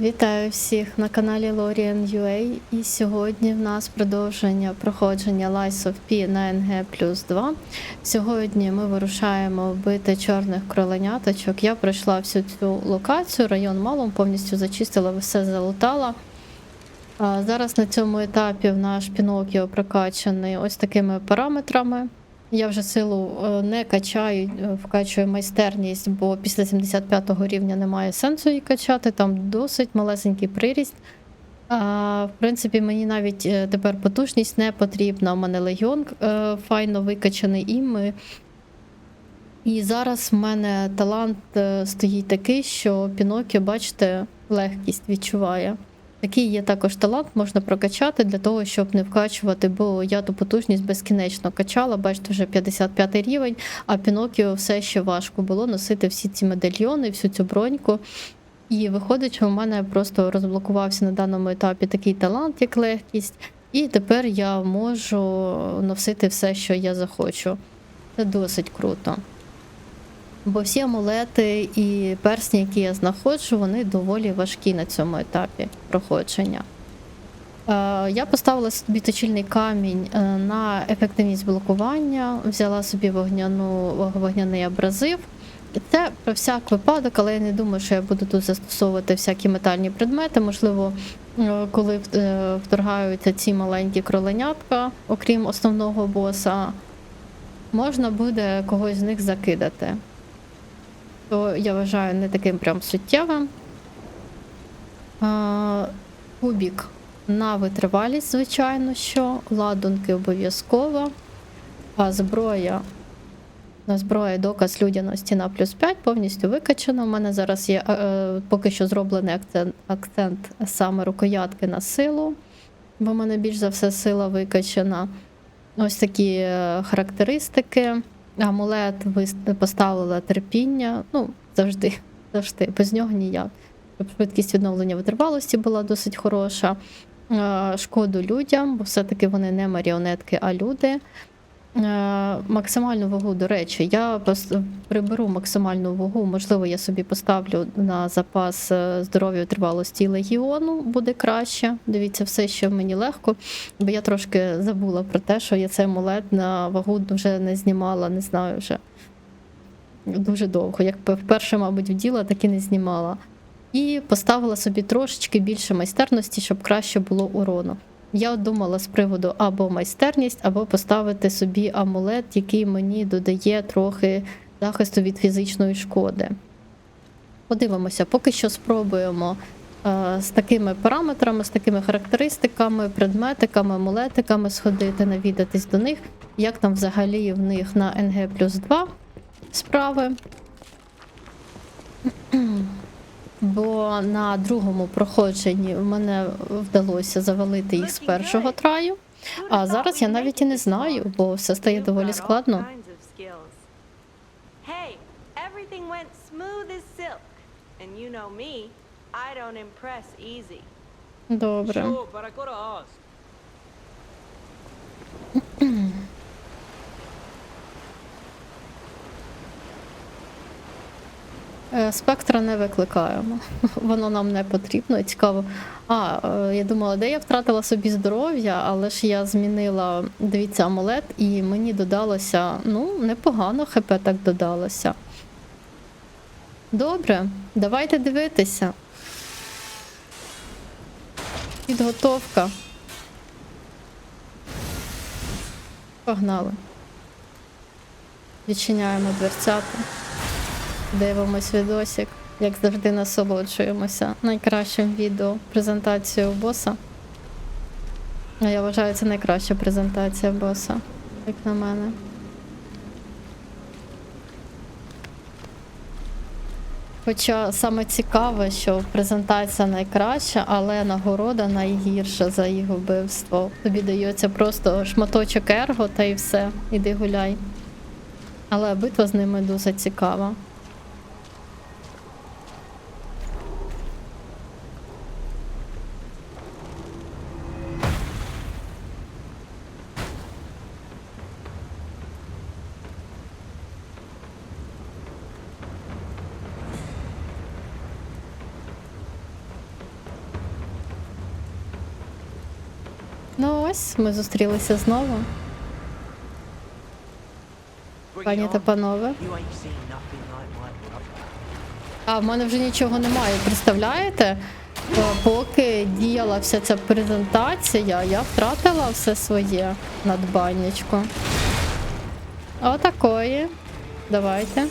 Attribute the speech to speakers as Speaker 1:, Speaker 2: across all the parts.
Speaker 1: Вітаю всіх на каналі Lorien UA. І сьогодні в нас продовження проходження Lies of P на NG плюс 2. Сьогодні ми вирушаємо вбити чорних кроленяточок. Я пройшла всю цю локацію, район малом, повністю зачистила, все залутала. Зараз на цьому етапі в наш Пінокіо прокачаний ось такими параметрами. Я вже силу е, не качаю, е, вкачую майстерність, бо після 75-го рівня немає сенсу її качати, там досить малесенький приріст. А, в принципі, мені навіть е, тепер потужність не потрібна. У мене легіон файно викачаний і ми. І зараз в мене талант стоїть такий, що Пінокіо, бачите, легкість відчуває. Такий є також талант, можна прокачати для того, щоб не вкачувати, бо я ту потужність безкінечно качала, бачите, вже 55 рівень, а Пінокіо все ще важко було носити всі ці медальйони, всю цю броньку. І виходить, що в мене просто розблокувався на даному етапі такий талант, як легкість, і тепер я можу носити все, що я захочу. Це досить круто. Бо всі амулети і персні, які я знаходжу, вони доволі важкі на цьому етапі проходження. Е, Я поставила собі точильний камінь е, на ефективність блокування, взяла собі вогняну, вогняний абразив. Це про всяк випадок, але я не думаю, що я буду тут застосовувати всякі метальні предмети. Можливо, е, коли вторгаються ці маленькі кроленятка, окрім основного боса, можна буде когось з них закидати то я вважаю не таким прям суттєвим. Кубік на витривалість, звичайно, що, ладунки обов'язково, а зброя. На зброя доказ людяності на плюс 5 повністю викачано. У мене зараз є е, е, поки що зроблений акцент, акцент саме рукоятки на силу, бо в мене більш за все сила викачана. Ось такі е, характеристики. Амулет поставила терпіння. Ну, завжди, завжди, без нього ніяк. Щоб швидкість відновлення витривалості була досить хороша. Е, Шкоду людям, бо все-таки вони не маріонетки, а люди. Е, Максимальну вагу, до речі, я приберу максимальну вагу. Можливо, я собі поставлю на запас е, здоров'я тривалості легіону, буде краще. Дивіться, все, що мені легко. Бо я трошки забула про те, що я цей амулет на вагу вже не знімала, не знаю вже дуже довго. Як вперше, мабуть, вділа, так і не знімала. І поставила собі трошечки більше майстерності, щоб краще було урону. Я думала з приводу або майстерність, або поставити собі амулет, який мені додає трохи захисту від фізичної шкоди. Подивимося, поки що спробуємо е, з такими параметрами, з такими характеристиками, предметиками, амулетиками сходити, навідатись до них, як там взагалі в них на NG плюс 2 справи. Бо на другому проходженні в мене вдалося завалити їх з першого траю. А зараз я навіть і не знаю, бо все стає доволі складно.
Speaker 2: Hey,
Speaker 1: Спектра не викликаємо. Воно нам не потрібно. і Цікаво. А, е, я думала, де я втратила собі здоров'я, але ж я змінила, дивіться, амулет, і мені додалося, ну, непогано ХП так додалося. Добре, давайте дивитися. Підготовка. Погнали. Відчиняємо дверцята. Дивимось відосик, як завжди насолоджуємося найкращим відео презентацією боса. Я вважаю, це найкраща презентація боса, як на мене. Хоча саме цікаве, що презентація найкраща, але нагорода найгірша за їх вбивство. Тобі дається просто шматочок ерго та і все, іди гуляй. Але битва з ними дуже цікава. Ми зустрілися знову. Пані та панове. А в мене вже нічого немає. Представляєте? Поки діяла вся ця презентація, я втратила все своє надбаннячко. Отакої. Давайте.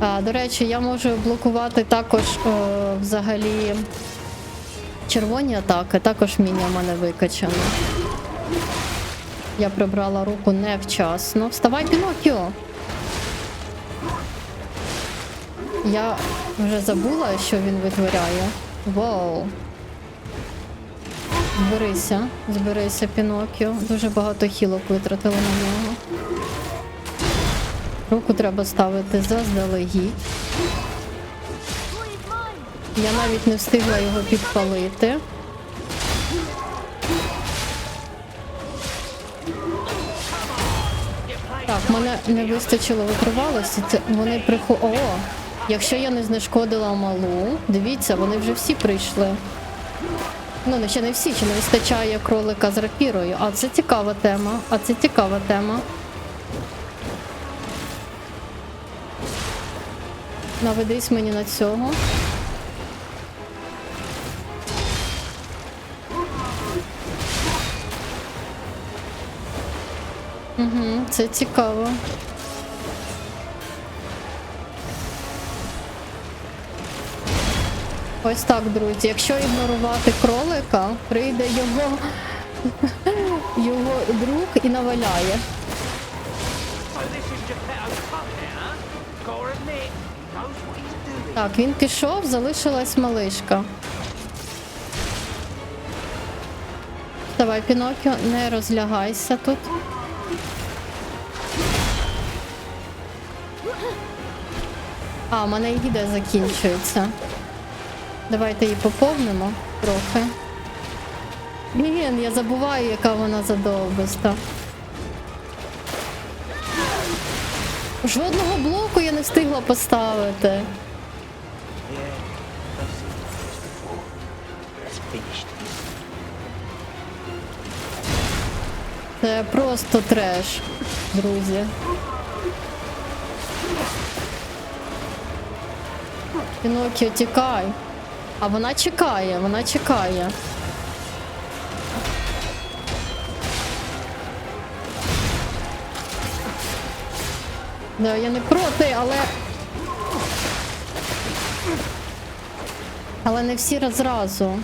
Speaker 1: А, до речі, я можу блокувати також е, взагалі червоні атаки, також міня в мене викачано. Я прибрала руку невчасно. Вставай, Пінокіо! Я вже забула, що він витворяє. Вау. Зберися, зберися, Пінокіо. Дуже багато хілок витратила на нього. Руку треба ставити заздалегідь. Я навіть не встигла його підпалити. Так, мене не вистачило витривалості. Це вони приху. О! Якщо я не знешкодила малу, дивіться, вони вже всі прийшли. Ну, ще не всі, чи не вистачає кролика з рапірою. А це цікава тема. А це цікава тема. Наведись мені на цього. Угу, це цікаво. Ось так, друзі. Якщо ігнорувати кролика, прийде його, його друг і наваляє. Так, він пішов, залишилась малишка. Давай, Пінокіо, не розлягайся тут. А, у мене їде закінчується. Давайте її поповнимо трохи. Блін, я забуваю, яка вона задовбиста. Жодного блоку я не встигла поставити. Це просто треш, друзі. Пінокіо, тікай. А вона чекає, вона чекає. Да, я не проти, але. Але не всі розразу.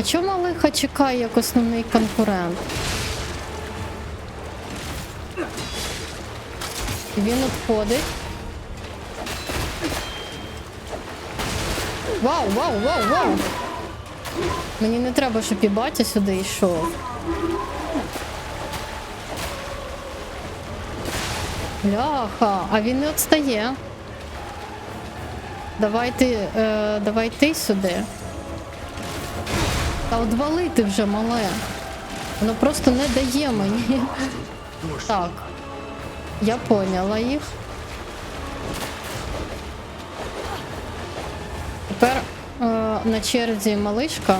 Speaker 1: А чому Малиха чекає як основний конкурент? Він відходить. Вау, вау, вау, вау! Мені не треба, щоб і батя сюди йшов. Бляха, а він не відстає. Давай ти, е, давай ти сюди. Та одвалити вже мале. Воно просто не дає мені. Так. Я поняла їх. Тепер е, на черзі малишка.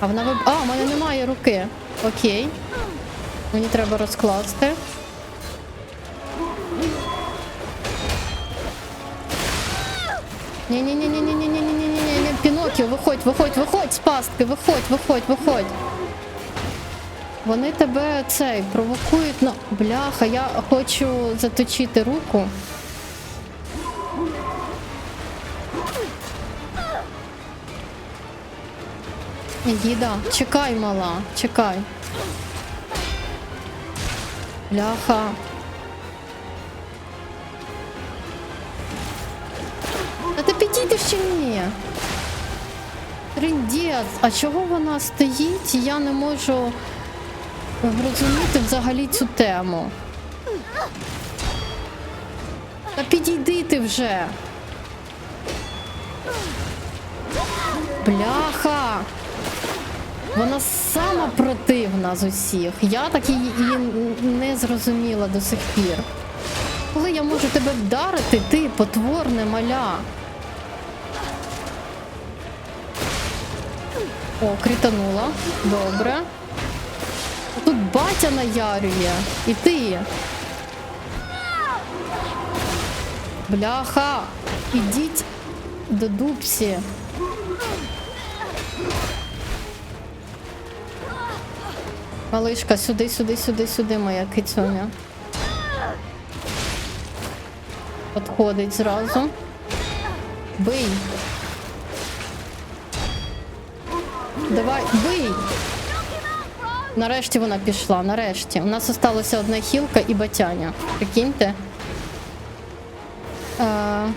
Speaker 1: А вона виб... А, у мене немає руки. Окей. Мені треба розкласти. ні Пінокіо, виходь, виходь, виходь з пастки, виходь, виходь, виходь. Вони тебе цей провокують на. Бляха, я хочу заточити руку. Їда, чекай, мала, чекай. Бляха. Та ти підійдеш чи ні? Триндець, а чого вона стоїть? Я не можу зрозуміти взагалі цю тему. Та підійди ти вже. Бляха! Вона сама противна з усіх. Я так її не зрозуміла до сих пір. Коли я можу тебе вдарити, ти потворне маля. О, кританула. Добре. Тут батя наярює. І ти. Бляха! Ідіть до дубсі. Малишка, сюди, сюди, сюди, сюди, моя кицюня. Подходить зразу. Бий. Давай, бий. Нарешті вона пішла, нарешті. У нас залишилася одна хілка і батяня. Прикиньте. А...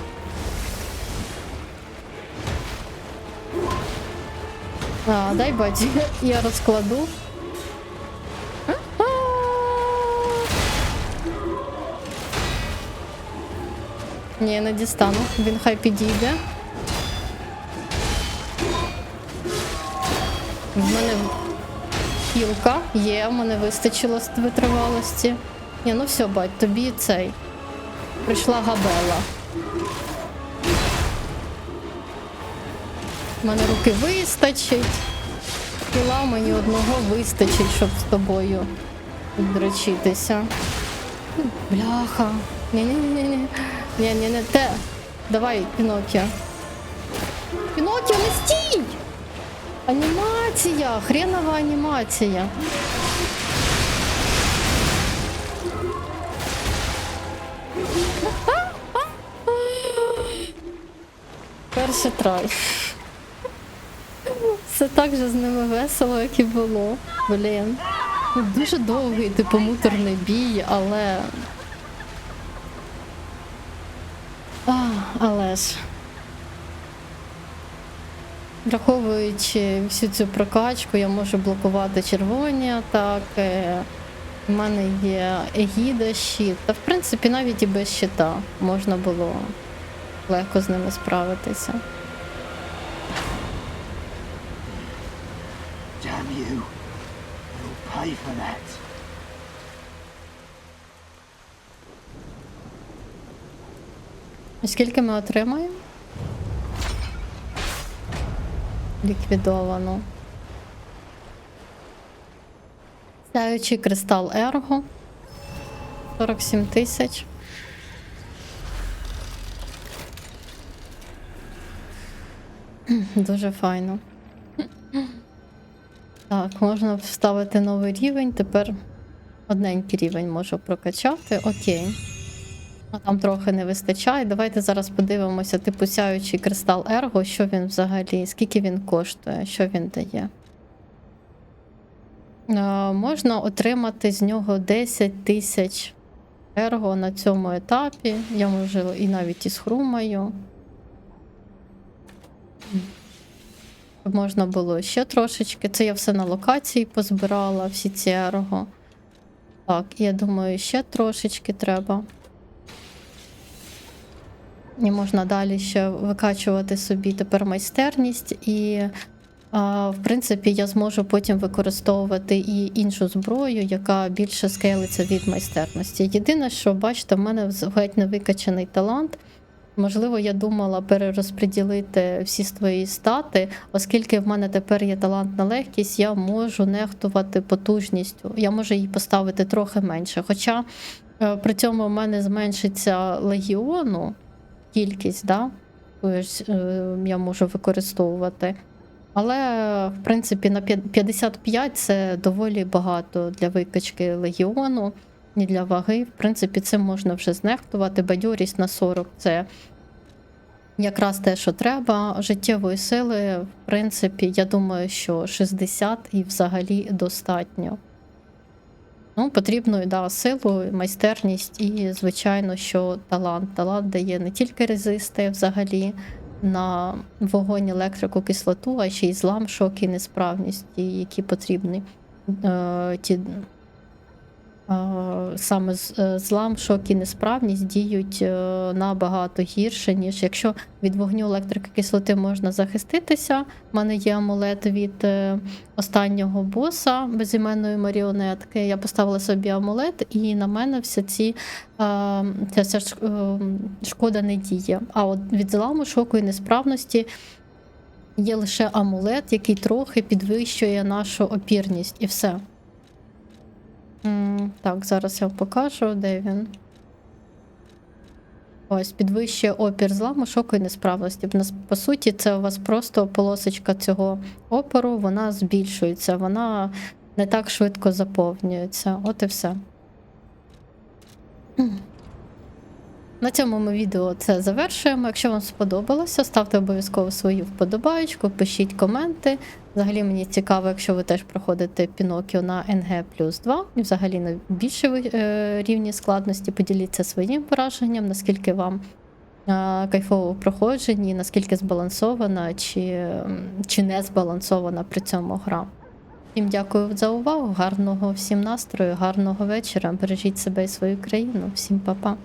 Speaker 1: А, дай баті, я розкладу. Ні, не дістану. Він хай підійде. В мене хілка є, в мене вистачило з витривалості. Ні, ну все, бать, тобі цей. Прийшла габела. У мене руки вистачить. Кіла мені одного вистачить, щоб з тобою віддрочитися. Бляха. Ні-ні-ні. Ні-ні-ні, те. Давай, Пінокіо. Пінокіо, не стій! Анімація! Хренова анімація. Перший трай. Все так же з ними весело, як і було. Блін. Дуже довгий, типу, муторний бій, але. А, але ж. Враховуючи всю цю прокачку, я можу блокувати червоні атаки. У мене є егіда, щит. Та в принципі навіть і без щита можна було легко з ними справитися.
Speaker 3: Damn you. You'll pay for that.
Speaker 1: Скільки ми отримаємо? Ліквідовано. Сяючий кристал Ерго. 47 тисяч. Дуже файно. Так, можна вставити новий рівень. Тепер одненький рівень можу прокачати. Окей. А там трохи не вистачає. Давайте зараз подивимося, типу сяючий кристал Ерго, що він взагалі, скільки він коштує, що він дає. Е, можна отримати з нього 10 тисяч ерго на цьому етапі. Я можу і навіть із хрумаю. Щоб Можна було ще трошечки. Це я все на локації позбирала, всі ці ерго. Так, я думаю, ще трошечки треба. І можна далі ще викачувати собі тепер майстерність, і, в принципі, я зможу потім використовувати і іншу зброю, яка більше скейлиться від майстерності. Єдине, що бачите, в мене геть не викачаний талант. Можливо, я думала перерозподілити всі свої стати, оскільки в мене тепер є талант на легкість, я можу нехтувати потужністю. Я можу її поставити трохи менше. Хоча е, при цьому в мене зменшиться легіону кількість, да? Ось, е, я можу використовувати. Але, в принципі, на 55 це доволі багато для викачки легіону і для ваги. В принципі, цим можна вже знехтувати. Бадьорість на 40 це якраз те, що треба. Життєвої сили, в принципі, я думаю, що 60 і взагалі достатньо. Ну, потрібно да, силу, майстерність і, звичайно, що талант. Талант дає не тільки резисти взагалі на вогонь, електрику, кислоту, а ще й злам, шок і несправність, які потрібні. Е, ті, саме е, злам, шок і несправність діють е, набагато гірше, ніж якщо від вогню електрокислоти можна захиститися. У мене є амулет від е, останнього боса безіменної маріонетки. Я поставила собі амулет, і на мене всі ці ця вся шкода не діє. А от від зламу, шоку і несправності є лише амулет, який трохи підвищує нашу опірність, і все. Так, зараз я покажу, де він. Ось, підвищує опір зламу, шоку і несправності. По суті, це у вас просто полосочка цього опору, вона збільшується, вона не так швидко заповнюється. От і все. На цьому ми відео це завершуємо. Якщо вам сподобалося, ставте обов'язково свою вподобаєчку, пишіть коменти. Взагалі мені цікаво, якщо ви теж проходите Пінокіо на НГ плюс 2 і взагалі на більші е, рівні складності, поділіться своїм враженням, наскільки вам е, кайфово в проходженні, наскільки збалансована чи, чи не збалансована при цьому гра. Всім дякую за увагу, гарного всім настрою, гарного вечора. Бережіть себе і свою країну. Всім па-па.